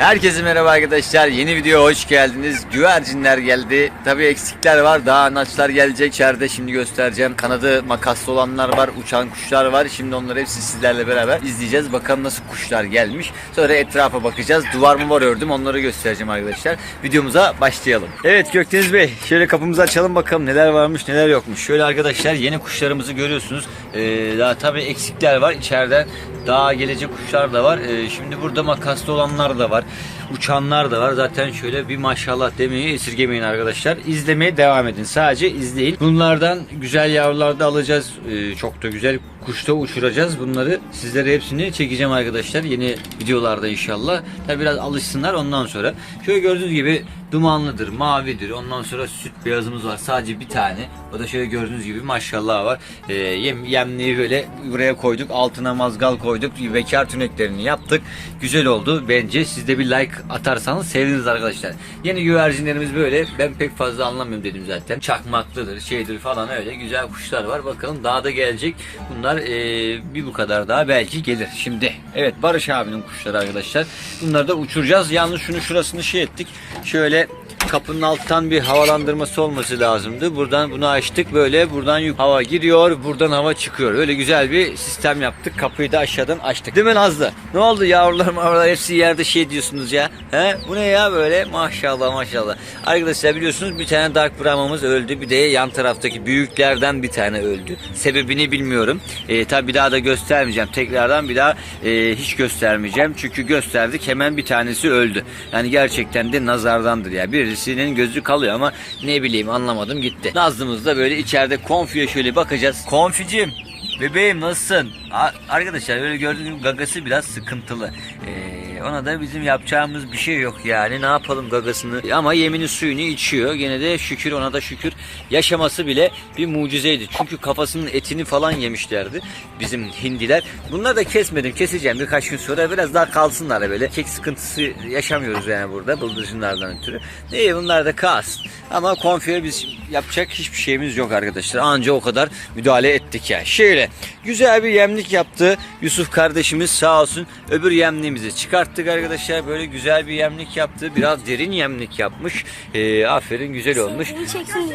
Herkese merhaba arkadaşlar. Yeni video hoş geldiniz. Güvercinler geldi. Tabii eksikler var. Daha anaçlar gelecek. İçeride şimdi göstereceğim. Kanadı makaslı olanlar var. Uçan kuşlar var. Şimdi onları hepsi sizlerle beraber izleyeceğiz. Bakalım nasıl kuşlar gelmiş. Sonra etrafa bakacağız. Duvar mı var ördüm. Onları göstereceğim arkadaşlar. Videomuza başlayalım. Evet Gökdeniz Bey. Şöyle kapımızı açalım bakalım neler varmış neler yokmuş. Şöyle arkadaşlar yeni kuşlarımızı görüyorsunuz. Ee, daha tabii eksikler var. İçeriden daha gelecek kuşlar da var. Ee, şimdi burada makaslı olanlar da var. Uçanlar da var. Zaten şöyle bir maşallah demeyi esirgemeyin arkadaşlar. İzlemeye devam edin. Sadece izleyin. Bunlardan güzel yavrular da alacağız. Ee, çok da güzel kuşta uçuracağız. Bunları sizlere hepsini çekeceğim arkadaşlar. Yeni videolarda inşallah. Tabi biraz alışsınlar ondan sonra. Şöyle gördüğünüz gibi dumanlıdır, mavidir. Ondan sonra süt beyazımız var. Sadece bir tane. O da şöyle gördüğünüz gibi maşallah var. Ee, yem, yemliği böyle buraya koyduk. Altına mazgal koyduk. Bekar tüneklerini yaptık. Güzel oldu. Bence siz de bir like atarsanız seviniriz arkadaşlar. Yeni güvercinlerimiz böyle. Ben pek fazla anlamıyorum dedim zaten. Çakmaklıdır, şeydir falan öyle. Güzel kuşlar var. Bakalım daha da gelecek. Bunlar ee, bir bu kadar daha belki gelir. Şimdi evet Barış abinin kuşları arkadaşlar. Bunları da uçuracağız. Yalnız şunu şurasını şey ettik. Şöyle kapının alttan bir havalandırması olması lazımdı. Buradan bunu açtık böyle buradan hava giriyor buradan hava çıkıyor. Öyle güzel bir sistem yaptık. Kapıyı da aşağıdan açtık. Değil mi Nazlı? Ne oldu yavrular mavrular hepsi yerde şey diyorsunuz ya. He? Bu ne ya böyle? Maşallah maşallah. Arkadaşlar biliyorsunuz bir tane Dark Brahma'mız öldü. Bir de yan taraftaki büyüklerden bir tane öldü. Sebebini bilmiyorum. E, tabi bir daha da göstermeyeceğim. Tekrardan bir daha e, hiç göstermeyeceğim. Çünkü gösterdik hemen bir tanesi öldü. Yani gerçekten de nazardandır ya. Birisinin gözü kalıyor ama ne bileyim anlamadım gitti. Nazlımız da böyle içeride konfiye şöyle bakacağız. Konficim bebeğim nasılsın? A- arkadaşlar böyle gördüğünüz gibi gagası biraz sıkıntılı. Ee, ona da bizim yapacağımız bir şey yok yani. Ne yapalım gagasını? Ama yemini suyunu içiyor. Gene de şükür ona da şükür. Yaşaması bile bir mucizeydi. Çünkü kafasının etini falan yemişlerdi bizim hindiler. Bunları da kesmedim. Keseceğim birkaç gün sonra. Biraz daha kalsınlar böyle. Kek sıkıntısı yaşamıyoruz yani burada bıldırcınlardan ötürü. İyi bunlar da kalsın. Ama konfiye biz yapacak hiçbir şeyimiz yok arkadaşlar. Anca o kadar müdahale ettik ya. Şöyle güzel bir yemlik yaptı Yusuf kardeşimiz sağ olsun. Öbür yemliğimizi çıkarttık arkadaşlar. Böyle güzel bir yemlik yaptı. Biraz derin yemlik yapmış. Ee, aferin güzel olmuş. Beni çeksin.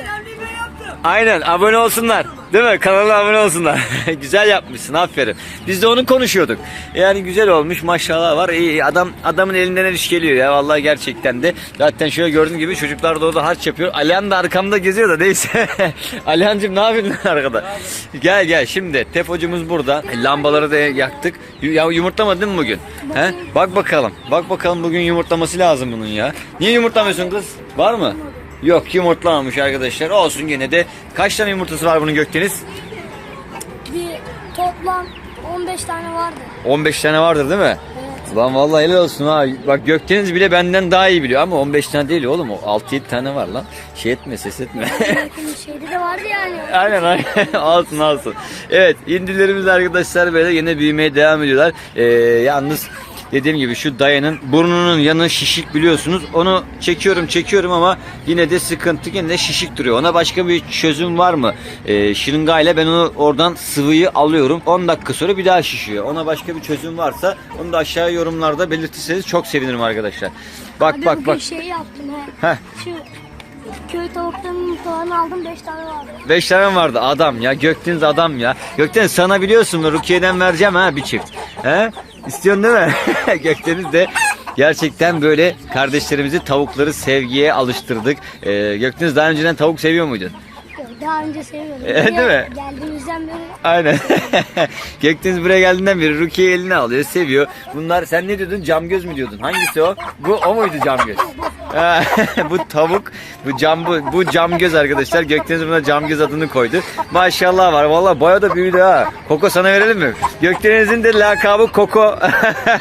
Aynen abone olsunlar. Değil mi? Kanala abone olsunlar. güzel yapmışsın aferin. Biz de onu konuşuyorduk. Yani güzel olmuş maşallah var. İyi adam adamın elinden el iş geliyor ya vallahi gerçekten de. Zaten şöyle gördüğün gibi çocuklar da orada harç yapıyor. Alihan da arkamda geziyor da neyse. Alihan'cığım ne yapıyorsun arkada? Gel gel şimdi tefocumuz burada. Lambaları da yaktık. Ya yumurtlamadın mı bugün? He? Bak bakalım. Bak bakalım bugün yumurtlaması lazım bunun ya. Niye yumurtlamıyorsun kız? Var mı? Yok yumurtlamamış arkadaşlar. Olsun gene de. Kaç tane yumurtası var bunun Gökdeniz? Bir toplam 15 tane vardı. 15 tane vardır değil mi? Evet. Lan vallahi helal olsun ha. Bak Gökdeniz bile benden daha iyi biliyor ama 15 tane değil oğlum. O 6-7 tane var lan. Şey etme ses etme. Şeyde de vardı yani. aynen aynen. alsın alsın. Evet indilerimiz arkadaşlar böyle yine büyümeye devam ediyorlar. Ee, yalnız dediğim gibi şu dayanın burnunun yanı şişik biliyorsunuz. Onu çekiyorum çekiyorum ama yine de sıkıntı yine de şişik duruyor. Ona başka bir çözüm var mı? Ee, şırıngayla ben onu oradan sıvıyı alıyorum. 10 dakika sonra bir daha şişiyor. Ona başka bir çözüm varsa onu da aşağı yorumlarda belirtirseniz çok sevinirim arkadaşlar. Bak Abi bak bak. şey yaptım he. Heh. Şu köy tavuklarının yumurtalarını aldım 5 tane vardı. 5 tane vardı adam ya Gökdeniz adam ya. Gökdeniz sana biliyorsun Rukiye'den vereceğim ha bir çift. He? İstiyorsun değil mi? Gökdeniz de gerçekten böyle kardeşlerimizi tavukları sevgiye alıştırdık. Ee, Gökdeniz daha önceden tavuk seviyor muydun? Yok, Daha önce seviyordum. E, değil mi? Geldiğimizden beri Aynen. Gökdeniz buraya geldiğinden beri Rukiye eline alıyor, seviyor. Bunlar sen ne diyordun? Cam göz mü diyordun? Hangisi o? Bu o muydu cam göz? Bu tavuk, bu cam bu, bu cam göz arkadaşlar. Gökdeniz buna cam göz adını koydu. Maşallah var. Vallahi baya da büyüdü ha. Koko sana verelim mi? Gökdeniz'in de lakabı Koko.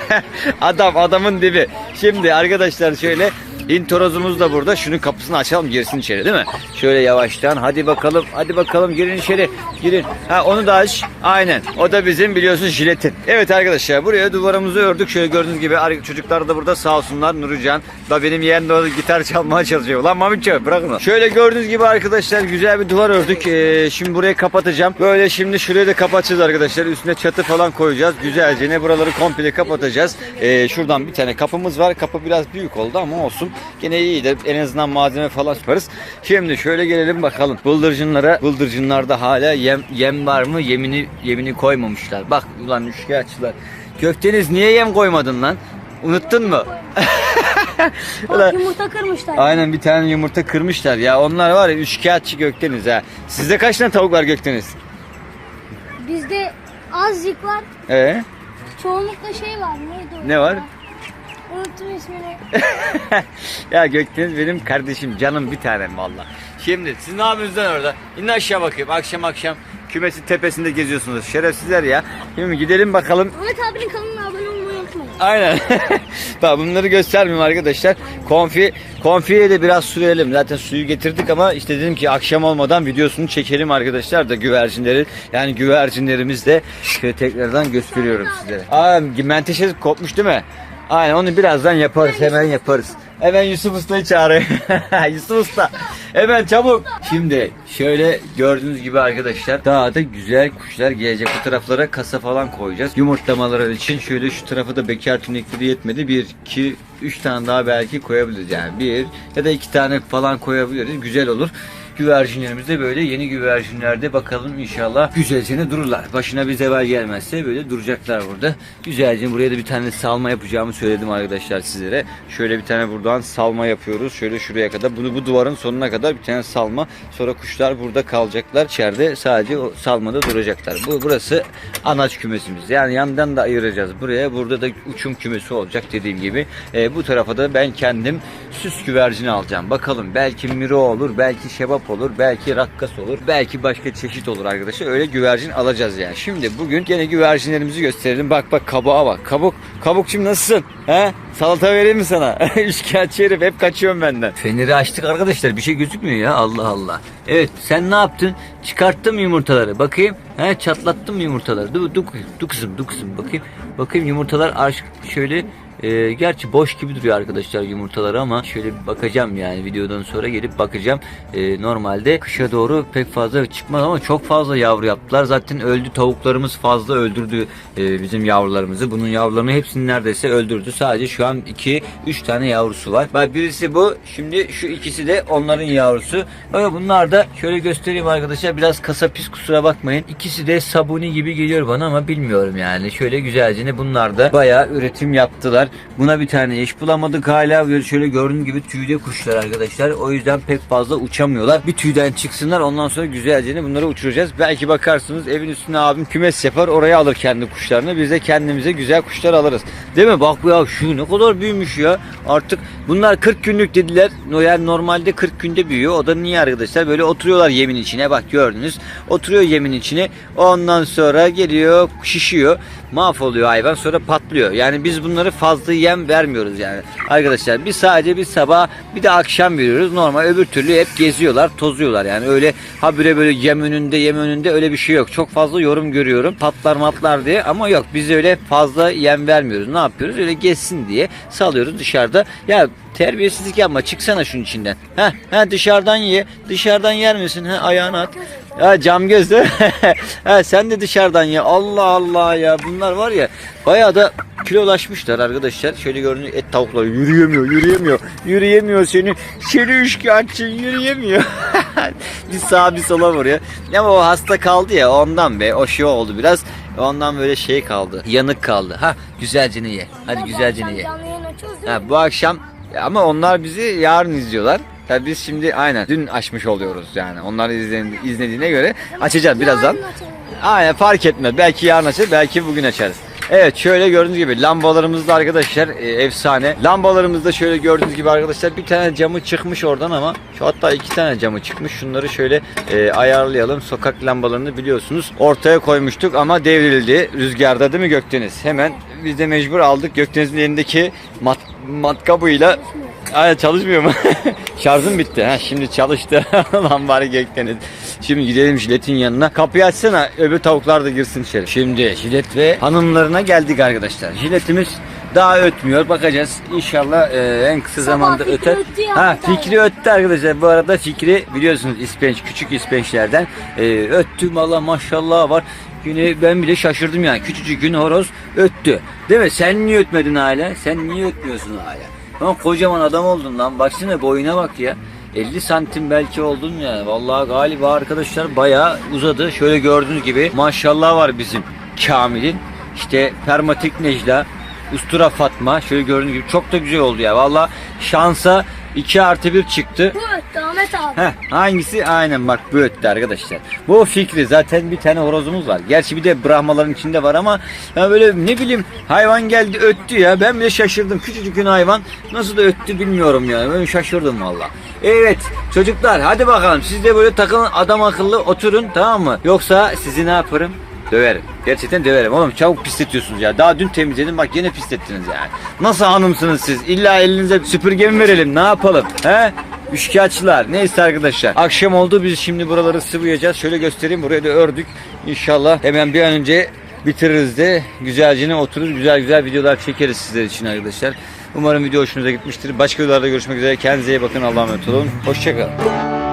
Adam, adamın dibi. Şimdi arkadaşlar şöyle Hint horozumuz da burada. Şunun kapısını açalım girsin içeri değil mi? Şöyle yavaştan hadi bakalım hadi bakalım girin içeri girin. Ha onu da aç. Aynen. O da bizim biliyorsun jiletin. Evet arkadaşlar buraya duvarımızı ördük. Şöyle gördüğünüz gibi ar- çocuklar da burada sağ olsunlar. Nurcan da benim yeğen de gitar çalmaya çalışıyor. Lan Mamitçe bırak onu. Şöyle gördüğünüz gibi arkadaşlar güzel bir duvar ördük. Ee, şimdi burayı kapatacağım. Böyle şimdi şurayı da kapatacağız arkadaşlar. Üstüne çatı falan koyacağız. Güzelce ne buraları komple kapatacağız. Ee, şuradan bir tane kapımız var. Kapı biraz büyük oldu ama olsun. Gene iyidir. En azından malzeme falan yaparız. Şimdi şöyle gelelim bakalım. Bıldırcınlara, bıldırcınlarda hala yem, yem var mı? Yemini yemini koymamışlar. Bak ulan üçkağıtçılar. Gökdeniz niye yem koymadın lan? Unuttun mu? Bak yumurta kırmışlar. Aynen bir tane yumurta kırmışlar ya. Onlar var ya üçkağıtçı Gökdeniz ha. Sizde kaç tane tavuk var Gökdeniz? Bizde azıcık var. Ee? Çoğunlukla şey var. Neydi o? Ne var? Unuttum ismini. ya Gökdeniz benim kardeşim canım bir tanem valla. Şimdi siz ne yapıyorsunuz lan orada? İnin aşağı bakayım. Akşam akşam kümesin tepesinde geziyorsunuz. Şerefsizler ya. Şimdi gidelim bakalım. Ahmet abinin kanalına abone olmayı unutmayın. Aynen. Bak bunları göstermeyeyim arkadaşlar. Konfi, konfiye de biraz sürelim. Zaten suyu getirdik ama işte dedim ki akşam olmadan videosunu çekelim arkadaşlar da güvercinleri. Yani güvercinlerimiz de şöyle tekrardan gösteriyorum sizlere. Aa menteşe kopmuş değil mi? Aynen onu birazdan yaparız. Hemen yaparız. Hemen Yusuf Usta'yı çağırayım. Yusuf Usta. Hemen çabuk. Şimdi şöyle gördüğünüz gibi arkadaşlar daha da güzel kuşlar gelecek. Bu taraflara kasa falan koyacağız. Yumurtlamaları için şöyle şu tarafa da bekar tünekleri yetmedi. Bir, iki, üç tane daha belki koyabiliriz. Yani bir ya da iki tane falan koyabiliriz. Güzel olur. Güvercinlerimiz böyle yeni güvercinlerde bakalım inşallah güzelce dururlar. Başına bir zeval gelmezse böyle duracaklar burada. Güzelce buraya da bir tane salma yapacağımı söyledim arkadaşlar sizlere. Şöyle bir tane buradan salma yapıyoruz. Şöyle şuraya kadar. Bunu bu duvarın sonuna kadar bir tane salma. Sonra kuşlar burada kalacaklar. İçeride sadece o salmada duracaklar. Bu burası anaç kümesimiz. Yani yandan da ayıracağız. Buraya burada da uçum kümesi olacak dediğim gibi. Ee, bu tarafa da ben kendim süs güvercini alacağım. Bakalım belki miro olur, belki şebap olur, belki rakkas olur, belki başka çeşit olur arkadaşlar. Öyle güvercin alacağız yani. Şimdi bugün gene güvercinlerimizi gösterelim. Bak bak kabuğa bak. Kabuk, kabukçum nasılsın? He? Salata vereyim mi sana? Üçkağıtçı herif hep kaçıyorum benden. Feneri açtık arkadaşlar. Bir şey gözükmüyor ya. Allah Allah. Evet sen ne yaptın? Çıkarttım yumurtaları. Bakayım. He çatlattım yumurtaları. Dur, dur, dur kızım dur kızım. Bakayım. Bakayım yumurtalar arş şöyle ee, gerçi boş gibi duruyor arkadaşlar yumurtaları ama şöyle bir bakacağım yani videodan sonra gelip bakacağım. Ee, normalde kışa doğru pek fazla çıkmaz ama çok fazla yavru yaptılar. Zaten öldü tavuklarımız fazla öldürdü e, bizim yavrularımızı. Bunun yavrularını hepsini neredeyse öldürdü. Sadece şu an 2 3 tane yavrusu var. Bak birisi bu. Şimdi şu ikisi de onların yavrusu. Böyle bunlar da şöyle göstereyim arkadaşlar. Biraz kasa pis kusura bakmayın. İkisi de sabuni gibi geliyor bana ama bilmiyorum yani. Şöyle güzelce bunlar da bayağı üretim yaptılar. Buna bir tane eş bulamadık hala. Böyle şöyle gördüğünüz gibi tüyde kuşlar arkadaşlar. O yüzden pek fazla uçamıyorlar. Bir tüyden çıksınlar ondan sonra güzelce bunları uçuracağız. Belki bakarsınız evin üstüne abim kümes yapar. Oraya alır kendi kuşlarını. Biz de kendimize güzel kuşlar alırız. Değil mi? Bak ya şu ne kadar büyümüş ya. Artık bunlar 40 günlük dediler. Yani normalde 40 günde büyüyor. O da niye arkadaşlar? Böyle oturuyorlar yemin içine. Bak gördünüz. Oturuyor yemin içine. Ondan sonra geliyor şişiyor. Mahvoluyor hayvan sonra patlıyor. Yani biz bunları fazla yem vermiyoruz yani. Arkadaşlar biz sadece bir sabah bir de akşam veriyoruz. Normal öbür türlü hep geziyorlar, tozuyorlar. Yani öyle habire böyle yem önünde yem önünde öyle bir şey yok. Çok fazla yorum görüyorum. Patlar matlar diye ama yok biz öyle fazla yem vermiyoruz. Ne yapıyoruz? Öyle gezsin diye salıyoruz dışarıda. Ya terbiyesizlik yapma çıksana şunun içinden. Ha ha dışarıdan ye. Dışarıdan yer misin? Ha ayağını at. Ya cam göz değil mi? ha, sen de dışarıdan ye. Allah Allah ya. Bunlar var ya bayağı da kilolaşmışlar arkadaşlar. Şöyle gördüğünüz et tavuklar yürüyemiyor, yürüyemiyor. Yürüyemiyor seni. Seni üçkağıtçı yürüyemiyor. bir sağa bir sola vuruyor. Ama o hasta kaldı ya ondan be. O şey oldu biraz. Ondan böyle şey kaldı. Yanık kaldı. Ha güzelce ye. Hadi güzelce ye. Ha, bu akşam ama onlar bizi yarın izliyorlar. Tabii biz şimdi aynen dün açmış oluyoruz yani. Onlar izlen, izlediğine göre açacağız birazdan. Aynen fark etmez. Belki yarın açarız, belki bugün açarız. Evet şöyle gördüğünüz gibi lambalarımız da arkadaşlar e, efsane. Lambalarımız da şöyle gördüğünüz gibi arkadaşlar bir tane camı çıkmış oradan ama şu hatta iki tane camı çıkmış. Şunları şöyle e, ayarlayalım. Sokak lambalarını biliyorsunuz ortaya koymuştuk ama devrildi rüzgarda değil mi Gökdeniz? Hemen biz de mecbur aldık. Gökdeniz'in elindeki mat matkabıyla Ay çalışmıyor mu? Şarjım bitti. Ha şimdi çalıştı. Lan bari Gökdeniz. Şimdi gidelim jiletin yanına. Kapıyı açsana öbür tavuklar da girsin içeri. Şimdi jilet ve hanımlarına geldik arkadaşlar. Jiletimiz daha ötmüyor. Bakacağız. İnşallah e, en kısa zamanda Fikri öter. öttü ya. Ha Fikri öttü arkadaşlar. Bu arada Fikri biliyorsunuz ispenç küçük ispençlerden e, öttü. Valla maşallah var. Yine ben bile şaşırdım yani. Küçücük gün horoz öttü. Değil mi? Sen niye ötmedin hala? Sen niye ötmüyorsun hala? Lan kocaman adam oldun lan. Baksana boyuna bak ya. 50 santim belki oldun ya. Vallahi galiba arkadaşlar bayağı uzadı. Şöyle gördüğünüz gibi maşallah var bizim Kamil'in. İşte Permatik Necla, Ustura Fatma. Şöyle gördüğünüz gibi çok da güzel oldu ya. Vallahi şansa 2 artı 1 çıktı. Ahmet abi. Heh, hangisi? Aynen bak bu öttü arkadaşlar. Bu fikri zaten bir tane horozumuz var. Gerçi bir de brahmaların içinde var ama ya böyle ne bileyim hayvan geldi öttü ya. Ben bile şaşırdım. Küçücük bir hayvan nasıl da öttü bilmiyorum yani. Ben şaşırdım valla. Evet çocuklar hadi bakalım siz de böyle takılın adam akıllı oturun tamam mı? Yoksa sizi ne yaparım? Döverim. Gerçekten döverim. Oğlum çabuk pisletiyorsunuz ya. Daha dün temizledim bak yine pislettiniz yani. Nasıl hanımsınız siz? İlla elinize süpürge mi verelim? Ne yapalım? He? Üçkağıtçılar. Neyse arkadaşlar. Akşam oldu biz şimdi buraları sıvayacağız. Şöyle göstereyim. Buraya da ördük. İnşallah hemen bir an önce bitiririz de güzelce oturur güzel güzel videolar çekeriz sizler için arkadaşlar. Umarım video hoşunuza gitmiştir. Başka videolarda görüşmek üzere. Kendinize iyi bakın. Allah'a emanet olun. Hoşçakalın.